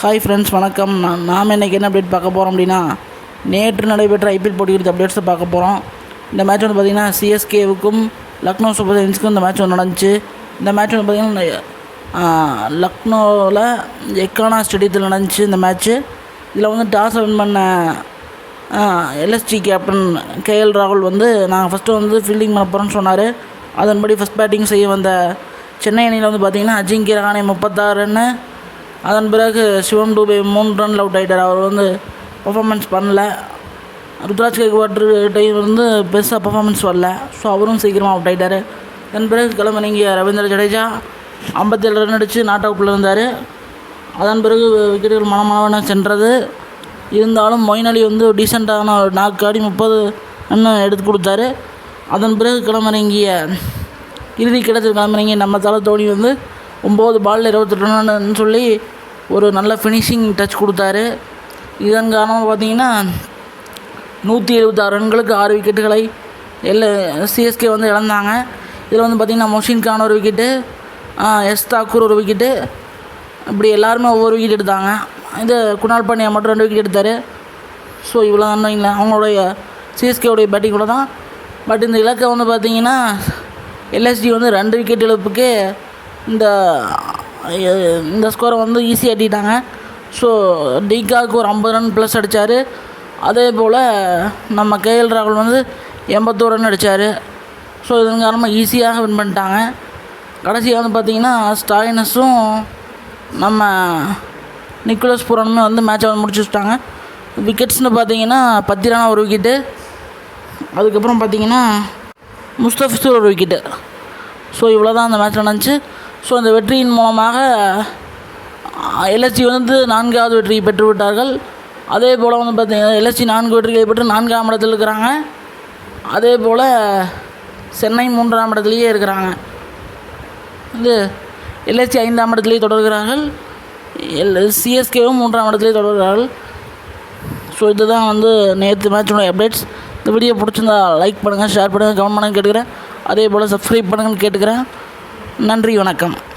Hi friends வணக்கம். நான் நாம் இன்றைக்கி என்ன அப்டேட் பார்க்க போகிறோம் அப்படின்னா நேற்று நடைபெற்ற ஐபிஎல் போட்டி குறித்த அப்டேட்ஸை பார்க்க போகிறோம் இந்த மேட்ச் வந்து பார்த்திங்கன்னா சிஎஸ்கேவுக்கும் லக்னோ சூப்பர் ஜெயின்ஸுக்கும் இந்த மேட்ச் வந்து நடந்துச்சு. இந்த மேட்ச் வந்து பார்த்திங்கன்னா லக்னோவில் எக்கானா ஸ்டேடியத்தில் நடந்துச்சு இந்த மேட்ச்சு இதில் வந்து டாஸ் வின் பண்ண எல்எஸ்ஜி கேப்டன் கேஎல் ராகுல் வந்து நாங்கள் ஃபஸ்ட்டு வந்து ஃபீல்டிங் பண்ண போகிறோன்னு சொன்னார். அதன்படி ஃபஸ்ட் பேட்டிங் செய்ய வந்த சென்னை அணியில் வந்து பார்த்திங்கன்னா அஜிங்கிய ரஹானே முப்பத்தாறுன்னு அதன் பிறகு சிவம் டூபே மூணு ரனில் அவுட் ஆகிட்டார் அவர் வந்து பர்ஃபாமன்ஸ் பண்ணல. ருத்ராஜ் கேக்வாட்ரு டைம் வந்து பெருசாக பர்ஃபாமன்ஸ் வரல. ஸோ அவரும் சீக்கிரமாக அவுட் ஆகிட்டார் அதன் பிறகு கிளம்பினீங்க ரவீந்திர ஜடேஜா ஐம்பத்தேழு ரன் அடித்து நாட் அவுட்டில் இருந்தார். அதன் பிறகு விக்கெட்டுகள் மனமளவென சென்றது. இருந்தாலும் மொயின் அலி வந்து டீசெண்டான ஒரு நாக்கு ஆடி முப்பது ரன்னு எடுத்து கொடுத்தாரு. அதன் பிறகு கிளம்பிறங்கிய இறுதி கிடத்தில் கிளம்பிறங்கிய நம்ம தலை தோனி வந்து ஒம்பது பாலில் இருபத்தெட்டு ரன்னு சொல்லி ஒரு நல்ல ஃபினிஷிங் டச் கொடுத்தாரு. இதன் காரணமாக பார்த்தீங்கன்னா நூற்றி எழுபத்தாறு ரன்களுக்கு ஆறு விக்கெட்டுகளை எல்ல சிஎஸ்கே வந்து இழந்தாங்க. இதில் வந்து பார்த்திங்கன்னா மொஷின் கான் ஒரு விக்கெட்டு எஸ் தாக்கூர் ஒரு விக்கெட்டு இப்படி எல்லாருமே ஒவ்வொரு விக்கெட் எடுத்தாங்க. இது குணால் பாண்டியா மட்டும் ரெண்டு விக்கெட் எடுத்தார். ஸோ இவ்வளோ தான் இல்லை அவங்களுடைய சிஎஸ்கேவுடைய பேட்டிங்கோட தான். பட் இந்த இலக்கை வந்து பார்த்திங்கன்னா எல்எஸ்டி வந்து ரெண்டு விக்கெட் இழப்புக்கே இந்த இந்த ஸ்கோரை வந்து ஈஸியாக அட்டிட்டாங்க ஸோ டிகாக்கு ஒரு ஐம்பது ரன் ப்ளஸ் அடித்தார் அதே போல் நம்ம கேஎல் ராகுல் வந்து எண்பத்தோரு ரன் அடித்தார் ஸோ இதன் காரணமாக ஈஸியாக வின் பண்ணிட்டாங்க. கடைசியாக வந்து பார்த்திங்கன்னா ஸ்டாலினஸும் நம்ம நிக்கோலஸ் புரானுமே வந்து மேட்சை வந்து முடிச்சு வச்சுட்டாங்க. விக்கெட்ஸ்னு பார்த்தீங்கன்னா பத்திரானா ஒரு விக்கெட்டு அதுக்கப்புறம் பார்த்தீங்கன்னா முஸ்தபிசூர் ஒரு விக்கெட்டு ஸோ இவ்வளோ தான் அந்த மேட்ச் நடந்துச்சு. ஸோ அந்த வெற்றியின் மூலமாக எல்எஸ்சி வந்து நான்காவது வெற்றியை பெற்று விட்டார்கள் அதே போல் வந்து பார்த்தீங்கன்னா எல்எஸ்சி நான்கு வெற்றிகளை பெற்று நான்காம் இடத்தில் இருக்கிறாங்க. அதே போல் சென்னை மூன்றாம் இடத்துலையே இருக்கிறாங்க. இது எல்எஸ்சி ஐந்தாம் இடத்துலேயே தொடர்கிறார்கள். எல் சிஎஸ்கேவும் மூன்றாம் இடத்துலேயே தொடர்கிறார்கள். ஸோ இதுதான் வந்து நேற்று மேட்சோட அப்டேட்ஸ். இந்த வீடியோ பிடிச்சிருந்தா லைக் பண்ணுங்கள் ஷேர் பண்ணுங்கள் கமெண்ட் பண்ணுங்கள் கேட்டுக்கிறேன். அதே போல் சப்ஸ்கிரைப் பண்ணுங்கன்னு கேட்டுக்கிறேன். நன்றி வணக்கம்.